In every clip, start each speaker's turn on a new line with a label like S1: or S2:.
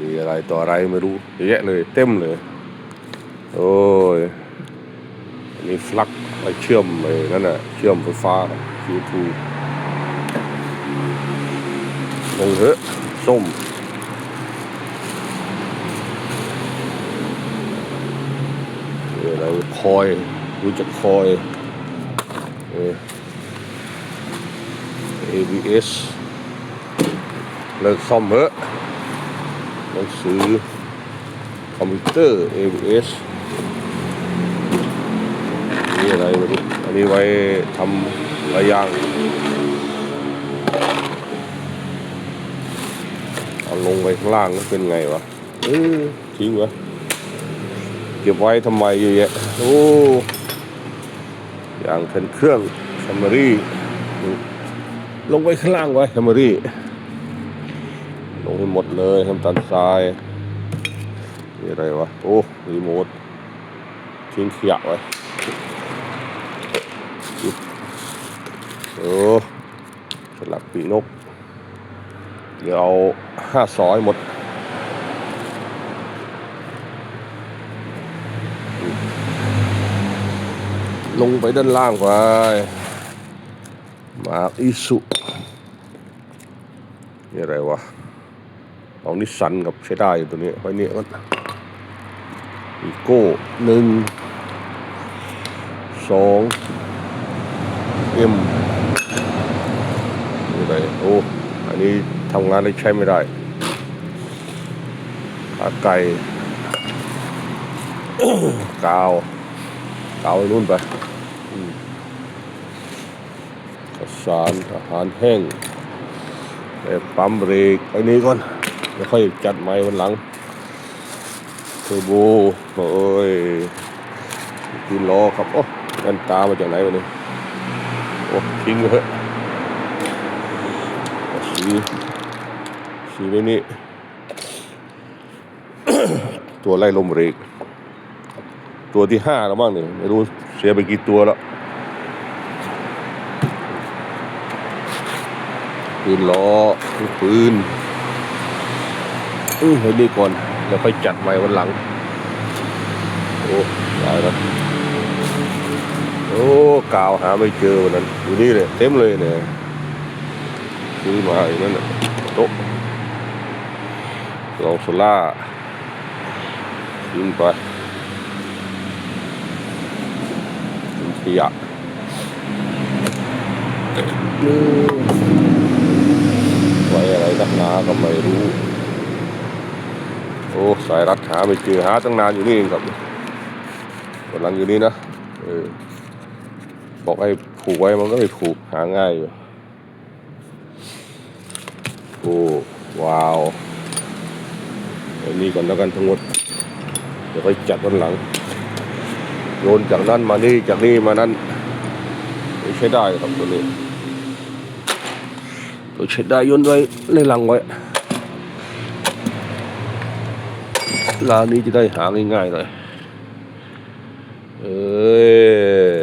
S1: มีอะไรต่ออะไรไม่รู้เยอะแยะเลย เต็มเลย โอ้ยนนี้ฟลักไปเชื่อมไปนั่นน่ะ เชื่อมไฟฟ้าคิวทูลงเถอะส้มอะไรคอยรู้จักคอยเออ ABS เลิกซ่อมเถอะหนังสือคอมพิวเตอร์ ABS นี่อะไรม่รู้อันนี้ไว้ทำหลายอย่างเอาลงไปข้างล่างเป็นไงวะเออทิ้งวะเก็บไว้ทำไมเยอะแยะโอ้อย่างเป็นเครื่องแคมเมรี่ ลงไปข้างล่างไว้แคมเมรี่ ลงให้หมดเลยทำตันทรายนี่อะไรวะ โอ้รีโมททิ้งขยะไว้โอ้สลักปีนก เดี๋ยวเอาห้าซอยหมดลงไปด้านล่างไป มาอิสุนี่อะไรวะ เอานิสสันกับใช้ได้อยู่ตัวนี้ไว้เนี่ยมันอีโก้หนึ่งสองเอ็มนี่อะไรโอ้อันนี้ทำงานได้ใช้ไม่ได้ขาไก่กาว กาวไว้นู่นไปอืมข้าว สารอาหารแห้งปั๊มเบรกไอ้นี้ก่อนเดี๋ยวค่อยจัดไม้วันหลังเทอร์โบโอ้ยกินล้อครับโอ้แว่นตามาจากไหนวะเนี่ยโอ้ทิ้งเถอะสีสีไว้นี่ตัวไล่ลมเบรกตัวที่ห้าแล้วมั้งเนี่ยไม่รู้เสียไปกี่ตัวแล้ว ปืนล้อปืนอือเฮ้ดีก่อนเดี๋ยวค่อยจัดไว้วันหลัง โอ้ตายแล้วโอ้กาวหาไม่เจอวันนั้นอยู่นี่เลยเต็มเลยเนี่ยซื้อมาอย่างนั้นน่ะโต๊ะลองโซล่าทิ้งไปขยะนี่ไว้อ นักหนาก็ไม่รู้ โอ้สายรัดหาไม่เจอหาตั้งนานอยู่นี่เองครับกำลังอยู่นี่นะเออบอกให้ผูกไว้มันก็ไม่ผูกหาง่ายอยู่โอ้ว้าวอันนี้ก่อนแล้วกันทั้งหมดเดี๋ยวไปจัดวันหลังโยนจากนั้นมานี่จากนี่มานั้นไม่ใช้ได้ครับตัวนี้ ตัวใช้ได้โยนไว้ในหลังไว้ร้านนี้จะได้หาง่ายๆหน่อยเอ้ย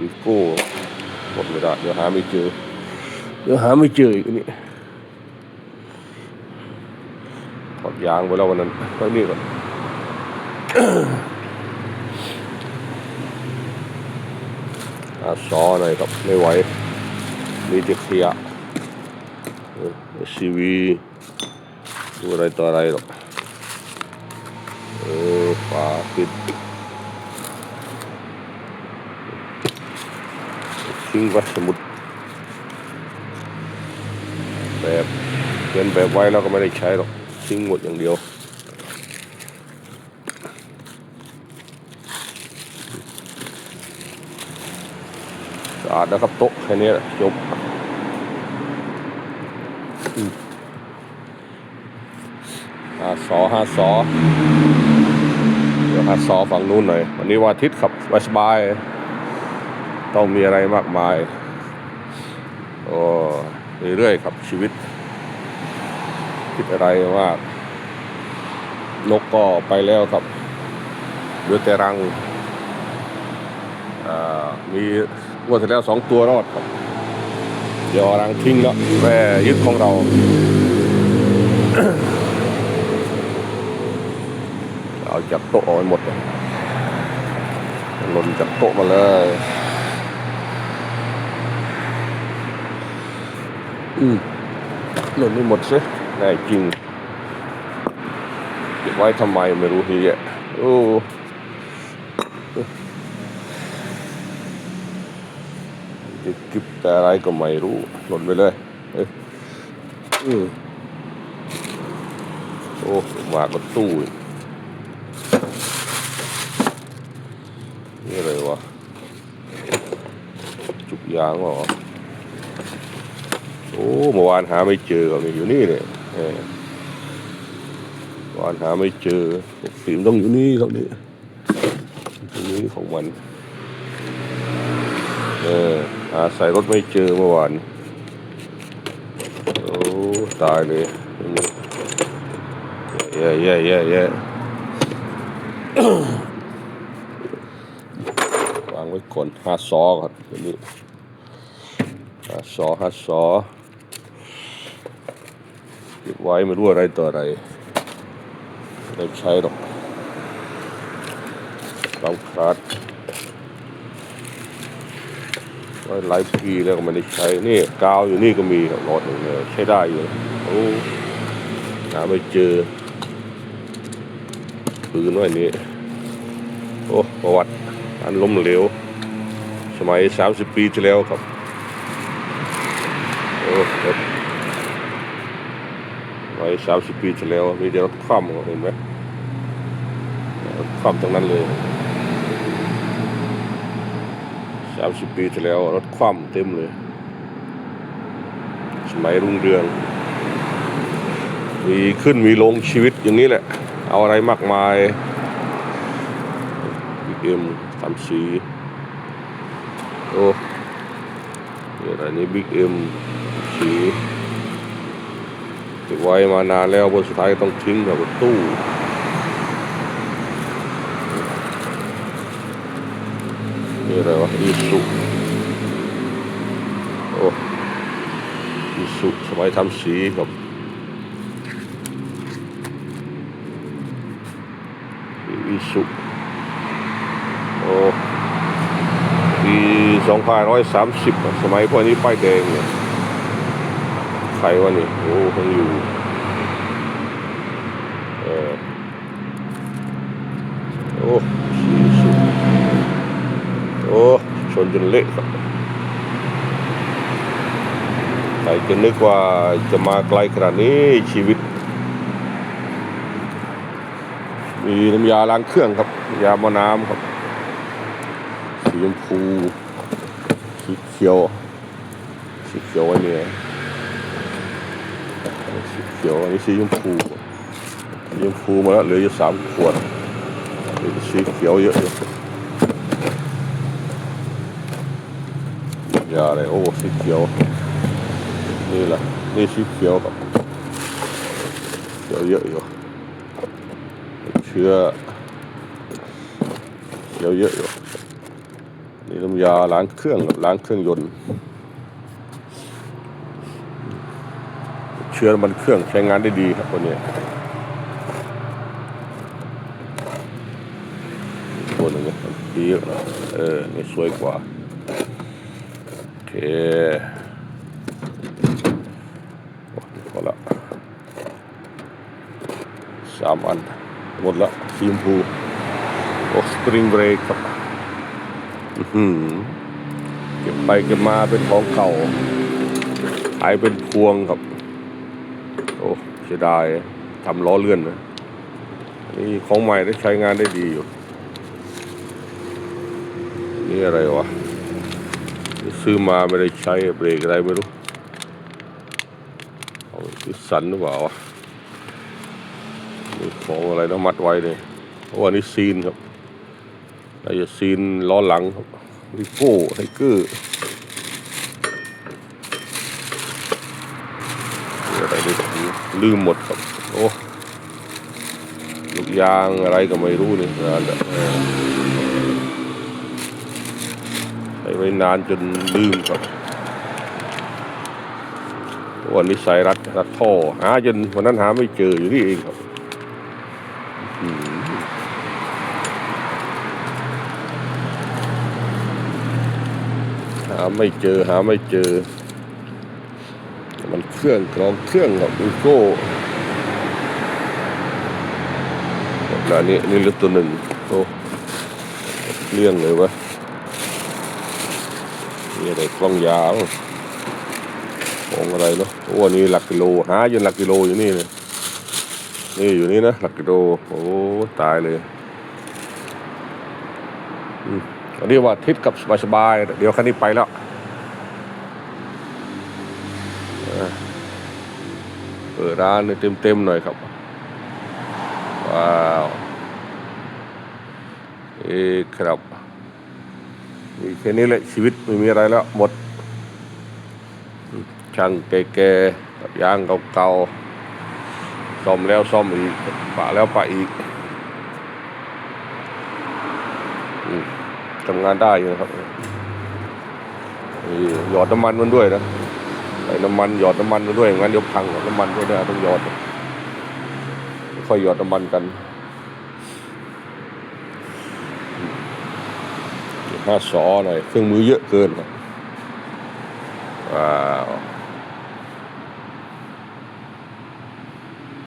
S1: วิโก้หมดไม่ได้เดี๋ยวหาไม่เจอ เดี๋ยวหาไม่เจออีกนี่ถอดยางไปแล้ววันนั้นไปนี่ก่อนอาซอหน่อยครับไม่ไหวมีแต่ขย ซีวีดูอะไรต่ออะไรหรอกเออฝาปิดทิ้งไว้สมุด แบบเขียนแบบไว้แล้วก็ไม่ได้ใช้หรอกทิ้งหมดอย่างเดียวสะอาดนะครับโต๊ะแค่นี้จบ ห้าสอห้าสอเดี๋ยวห้าซอฝั่งนู้นหน่อย วันนี้วันอาทิตย์ขับสบาย ต้องมีอะไรมากมายโอ้เรื่อยๆครับชีวิต คิดอะไรมากนกก็ไปแล้วครับเหลือแต่รังมีงวันที่แล้วสองตัวรอดครับ เดี๋ยวรังทิ้งแล้วแม่ยึดของเรา เอาจากโต๊ะเอาไว้หมดเลยหล่นจากโต๊ะมาเลยอืมหล่นไม่หมดสิแน่จริงเก็บไว้ทำไมไม่รู้ทีอะโอ้ จะเกิบแต่อะไรก็ไม่รู้หล่นไปเลยเออโอ้มาก็ตู้นี่อะไรวะ จุกยางเหรอ โอ้เมื่อวานหาไม่เจอกับอยู่นี่เนี่ยเมื่อวานหาไม่เจอฟิล์มต้องอยู่นี่ครับนี่ตรงนี้ของมัน เออาใส่รถไม่เจอเมื่อวานโอ้ตายเลยแย่แย่แย่แย่วางไว้ก่อนห้าซอก่อนเดี๋ยวนี้ห้าสอห้าสอเก็บไว้ไม่รู้อะไรต่ออะไรไม่ใช้หรอกเราขาด ไลายปีแล้วก็ไม่ได้ใช้นี่กาวอยู่นี่ก็มีรถหนึ่งเลยใช้ได้อยู่โอ้หาไม่เจอปืนไว้นี่โอ้ประวัติอันล้มเหลว สมัย30ปีที่แล้วครับโอ้รถไว้สามสิบปีที่แล้วมีแต่รถคว่ำเห็นไหมรถคว่ำทั้งนั้นเลย สามสิบปีที่แล้วรถคว่ำเต็มเลย สมัยรุ่งเรือง มีขึ้นมีลงชีวิตอย่างนี้แหละ เอาอะไรมากมายบิ๊กเอ็มทำสีโอ้นี่อะไรนี่บิ๊กเอ็มสีเก็บไว้มานานแล้วบนสุดท้ายต้องทิ้งแบบตู้ นี่อะไรวะอีสุโอ้อีสุสมัยทำสีกับอีสุโอ้ปีสองพันร้อยสามสิบสมัยพวกนี้ป้ายแดงเนี่ยใครวะนี่โอ้คงอยู่เออโอ้สีสุดโอ้ ชนจนเละครับใครจะนึกว่าจะมาไกลขนาดนี้ชีวิต มีน้ำยาล้างเครื่องครับ ยามะน้ำครับ สีชมพูสีเขียวสีเขียวไว้เนี่ยสีเขียวอันนี้สีชมพูสีชมพูมาแล้วเหลืออยู่สามขวดสีเขียวเยอะอยู่ ยาอะไรโอ้สีเขียว นี่แหละนี่สีเขียวครับเขียวเยอะอยู่เชื้อเขียวเยอะอยู่นี่น้ำยาล้างเครื่องกับล้างเครื่องยนต์เชื้อมันเครื่องใช้งานได้ดีครับตัวนี้ตัวนึงเนี่ยดีเยอเอนี่สวยกว่า พอละสามอัน หมดละสีชมพูโอ้สปริงเบรกครับอื้อหือเก็บไปเก็บมาเป็นของเก่าขายเป็นพวงครับ โอ้เสียดายทำล้อเลื่อนนะนี่ของใหม่ได้ใช้งานได้ดีอยู่ นี่อะไรวะ ซื้อมาไม่ได้ใช้เบรกอะไรไม่รู้เอาดิสันหรือเปล่าวะมีของอะไรนะมัดไว้เนี่ยโอ้อันนี้ซีนครับน่าจะซีนล้อหลังครับริโก้ไทเกอร์อะไรได้ลืมหมดครับโอ้ลูกยางอะไรก็ไม่รู้นี่นานแล้วเออใช้ ไว้นานจนลืมครับวันนี้สายรัดรัดท่อหาจนวันนั้นหาไม่เจออยู่ที่เองครับหาไม่เจอหาไม่เจอ มันเครื่องกรองเครื่องกับอีโก้แล้วนี่นี่ลึกตัวหนึ่งโอ้เลี่ยงเลยวะ ไรกล้องยาวของอะไรเนาะโอ้นนี้หลักกิโลหาจนหลักกิโลอยู่นี่เลยนี่อยู่นี่นะหลักกิโลโอ้ตายเลยอันนี้ว่าทิศกับสบายๆเดี๋ยวคันนี้ไปแล้วเปิดร้านเต็มเต็มๆหน่อยครับ ว้าว เอ้ครับ มีแค่นี้แหละชีวิตไม่มีอะไรแล้วหมด ช่างแก่ๆกับยางเก่าๆซ่อมแล้วซ่อมอีกปะแล้วปะอีกทำงานได้อยู่นะครับหยอดน้ำมันมันด้วยนะใส่น้ำมันหยอดน้ำมันมาด้วยงั้นเดี๋ยวพังหมดน้ำมันด้วยนะต้องหยอดค่อยหยอดน้ำมันกัน ห้าสอหน่อย เครื่องมือเยอะเกินอ่า